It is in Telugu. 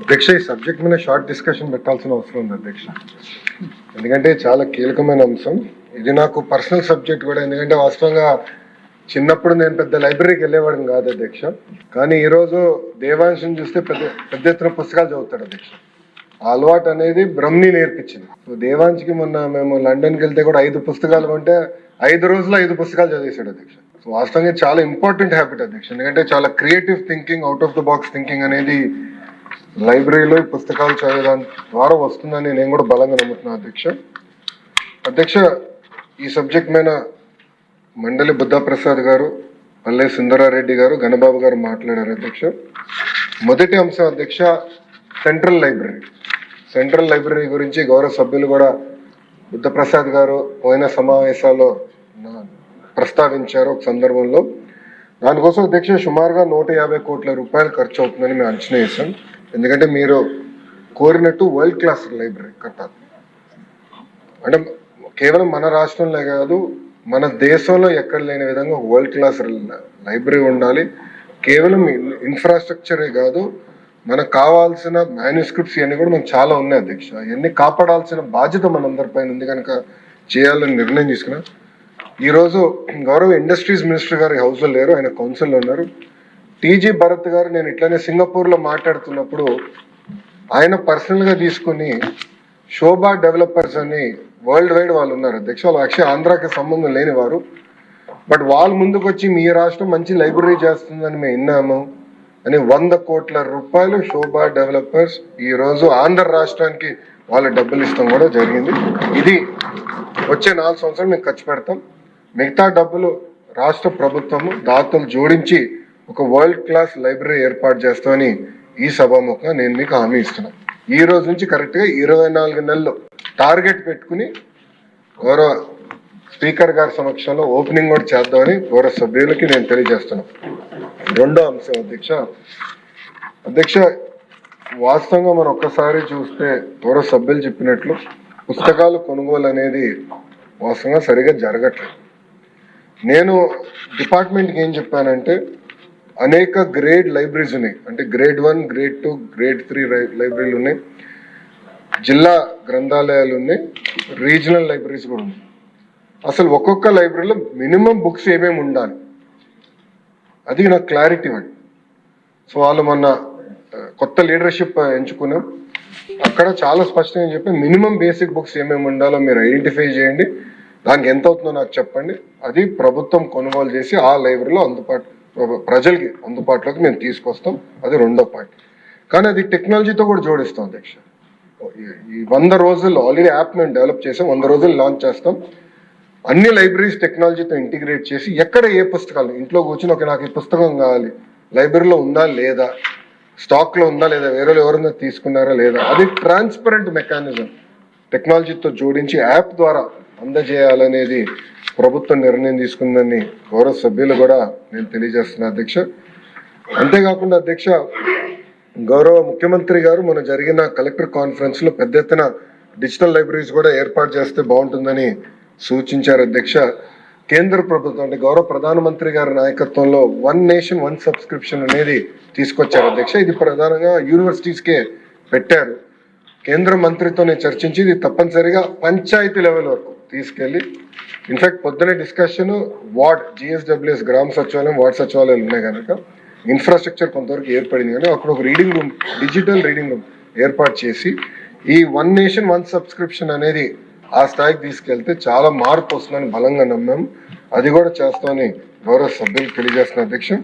అధ్యక్ష ఈ సబ్జెక్ట్ మీద షార్ట్ డిస్కషన్ పెట్టాల్సిన అవసరం ఉంది అధ్యక్ష. ఎందుకంటే చాలా కీలకమైన అంశం. ఇది నాకు పర్సనల్ సబ్జెక్ట్ కూడా ఎందుకంటే వాస్తవంగా చిన్నప్పుడు నేను పెద్ద లైబ్రరీకి వెళ్ళేవాడిని కాదు అధ్యక్ష. కానీ ఈరోజు దేవాంశం చూస్తే పెద్ద పెద్ద ఎత్తున పుస్తకాలు చదువుతాడు అధ్యక్ష. అలవాటు అనేది బ్రహ్మని నేర్పించింది. సో దేవాంశ్కి మొన్న మేము లండన్కి వెళ్తే కూడా ఐదు పుస్తకాలు కొంటే ఐదు రోజులు ఐదు పుస్తకాలు చదివేశాడు అధ్యక్ష. సో వాస్తవంగా చాలా ఇంపార్టెంట్ హ్యాబిట్ అధ్యక్ష. ఎందుకంటే చాలా creative thinking out of the box thinking అనేది లైబ్రరీలో ఈ పుస్తకాలు చదవడం ద్వారా వస్తుందని నేను కూడా బలంగా నమ్ముతున్నాను అధ్యక్ష. అధ్యక్ష ఈ సబ్జెక్ట్ మీద మండలి బుద్ధప్రసాద్ గారు పల్లె సుందరారెడ్డి గారు గణబాబు గారు మాట్లాడారు అధ్యక్ష. మొదటి అంశం అధ్యక్ష సెంట్రల్ లైబ్రరీ. సెంట్రల్ లైబ్రరీ గురించి గౌరవ సభ్యులు కూడా బుద్ధప్రసాద్ గారు పోయిన సమావేశాల్లో ప్రస్తావించారు ఒక సందర్భంలో. దానికోసం అధ్యక్ష సుమారుగా నూట యాభై కోట్ల రూపాయలు ఖర్చు అవుతుందని మేము అంచనా వేసాం ఎందుకంటే మీరు కోరినట్టు వరల్డ్ క్లాస్ లైబ్రరీ కట్టాలి. అంటే కేవలం మన రాష్ట్రంలో కాదు మన దేశంలో ఎక్కడ లేని విధంగా వరల్డ్ క్లాస్ లైబ్రరీ ఉండాలి. కేవలం ఇన్ఫ్రాస్ట్రక్చరే కాదు మనకు కావాల్సిన మాన్యుస్క్రిప్ట్స్ ఇవన్నీ కూడా మనకు చాలా ఉన్నాయి అధ్యక్ష. ఇవన్నీ కాపాడాల్సిన బాధ్యత మనందరిపైన ఉంది కనుక చేయాలని నిర్ణయం తీసుకున్నాం. ఈరోజు గౌరవ ఇండస్ట్రీస్ మినిస్టర్ గారు హౌస్లో లేరు ఆయన కౌన్సిల్లో ఉన్నారు. టీజీ భరత్ గారు నేను ఇట్లానే సింగపూర్లో మాట్లాడుతున్నప్పుడు ఆయన పర్సనల్గా తీసుకుని శోభా డెవలపర్స్ అని వరల్డ్ వైడ్ వాళ్ళు ఉన్నారు. అధ్యక్ష వాళ్ళు యాక్చువల్ ఆంధ్రాకి సంబంధం లేని వారు. బట్ వాళ్ళు ముందుకు వచ్చి మీ రాష్ట్రం మంచి లైబ్రరీ చేస్తుందని మేము విన్నాము అని వంద కోట్ల రూపాయలు శోభా డెవలపర్స్ ఈ రోజు ఆంధ్ర రాష్ట్రానికి వాళ్ళ డబ్బులు ఇస్తాం కూడా జరిగింది. ఇది వచ్చే నాలుగు సంవత్సరాలు మేము ఖర్చు పెడతాం. మిగతా డబ్బులు రాష్ట్ర ప్రభుత్వము దాతలు జోడించి ఒక వరల్డ్ క్లాస్ లైబ్రరీ ఏర్పాటు చేస్తామని ఈ సభాముఖంగా నేను మీకు హామీ ఇస్తున్నాను ఈ రోజు నుంచి కరెక్ట్గా ఇరవై నాలుగు నెలలు టార్గెట్ పెట్టుకుని గౌరవ స్పీకర్ గారి సమక్షంలో ఓపెనింగ్ కూడా చేద్దామని గౌరవ సభ్యులకి నేను తెలియజేస్తున్నాను రెండో అంశం అధ్యక్ష. అధ్యక్ష వాస్తవంగా మనం ఒక్కసారి చూస్తే గౌరవ సభ్యులు చెప్పినట్లు పుస్తకాలు కొనుగోలు అనేది వాస్తవంగా సరిగా జరగట్లేదు. నేను డిపార్ట్మెంట్కి ఏం చెప్పానంటే అనేక గ్రేడ్ లైబ్రరీస్ ఉన్నాయి. అంటే grade one grade two grade three లైబ్రరీలు ఉన్నాయి. జిల్లా గ్రంథాలయాలు ఉన్నాయి. రీజనల్ లైబ్రరీస్ కూడా ఉన్నాయి. అసలు ఒక్కొక్క లైబ్రరీలో మినిమం బుక్స్ ఏమేమి ఉండాలి? అది నాకు క్లారిటీ ఇవ్వండి. సో వాళ్ళు మొన్న కొత్త లీడర్షిప్ ఎంచుకున్నాం. అక్కడ చాలా స్పష్టంగా చెప్పి మినిమం బేసిక్ బుక్స్ ఏమేమి ఉండాలో మీరు ఐడెంటిఫై చేయండి. దానికి ఎంత అవుతుందో నాకు చెప్పండి. అది ప్రభుత్వం కొనుగోలు చేసి ఆ లైబ్రరీలో అందుబాటు ప్రజలకి అందుబాటులోకి మేము తీసుకొస్తాం. అది రెండో పాయింట్. కానీ అది టెక్నాలజీతో కూడా జోడిస్తాం అధ్యక్ష. ఈ- వంద రోజుల్లో ఆల్రెడీ యాప్ మేము డెవలప్ చేసాం. వంద రోజులు లాంచ్ చేస్తాం. అన్ని లైబ్రరీస్ టెక్నాలజీతో ఇంటిగ్రేట్ చేసి ఎక్కడ ఏ పుస్తకాలు ఇంట్లో కూర్చుని ఒక నాకు ఈ పుస్తకం కావాలి లైబ్రరీలో ఉందా లేదా స్టాక్లో ఉందా లేదా వేరే ఎవరైనా తీసుకున్నారా లేదా అది ట్రాన్స్పరెంట్ మెకానిజం. టెక్నాలజీతో జోడించి యాప్ ద్వారా అందజేయాలనేది ప్రభుత్వం నిర్ణయం తీసుకుందని గౌరవ సభ్యులు కూడా నేను తెలియజేస్తున్నా అధ్యక్ష. అంతేకాకుండా అధ్యక్ష గౌరవ ముఖ్యమంత్రి గారు మన జరిగిన కలెక్టర్ కాన్ఫరెన్స్లో పెద్ద ఎత్తున డిజిటల్ లైబ్రరీస్ కూడా ఏర్పాటు చేస్తే బాగుంటుందని సూచించారు అధ్యక్ష. కేంద్ర ప్రభుత్వం అంటే గౌరవ ప్రధానమంత్రి గారి నాయకత్వంలో వన్ నేషన్ వన్ సబ్స్క్రిప్షన్ అనేది తీసుకొచ్చారు అధ్యక్ష. ఇది ప్రధానంగా యూనివర్సిటీస్కే పెట్టారు. కేంద్ర మంత్రితో నేను చర్చించి ఇది తప్పనిసరిగా పంచాయతీ లెవెల్ వరకు తీసుకెళ్ళి ఇన్ఫాక్ట్ పొద్దునే డిస్కషన్ వార్డ్ జిఎస్డబ్ల్యూఎస్ గ్రామ సచివాలయం వార్డ్ సచివాలయాలు ఉన్నాయి కనుక ఇన్ఫ్రాస్ట్రక్చర్ కొంతవరకు ఏర్పడింది కానీ అక్కడ ఒక reading room digital reading room ఏర్పాటు చేసి ఈ వన్ నేషన్ వన్ సబ్స్క్రిప్షన్ అనేది ఆ స్థాయికి తీసుకెళ్తే చాలా మార్పు వస్తుందని బలంగా నమ్మాము అది కూడా చేస్తామని గౌరవ సభ్యులు తెలియజేస్తున్న అధ్యక్షం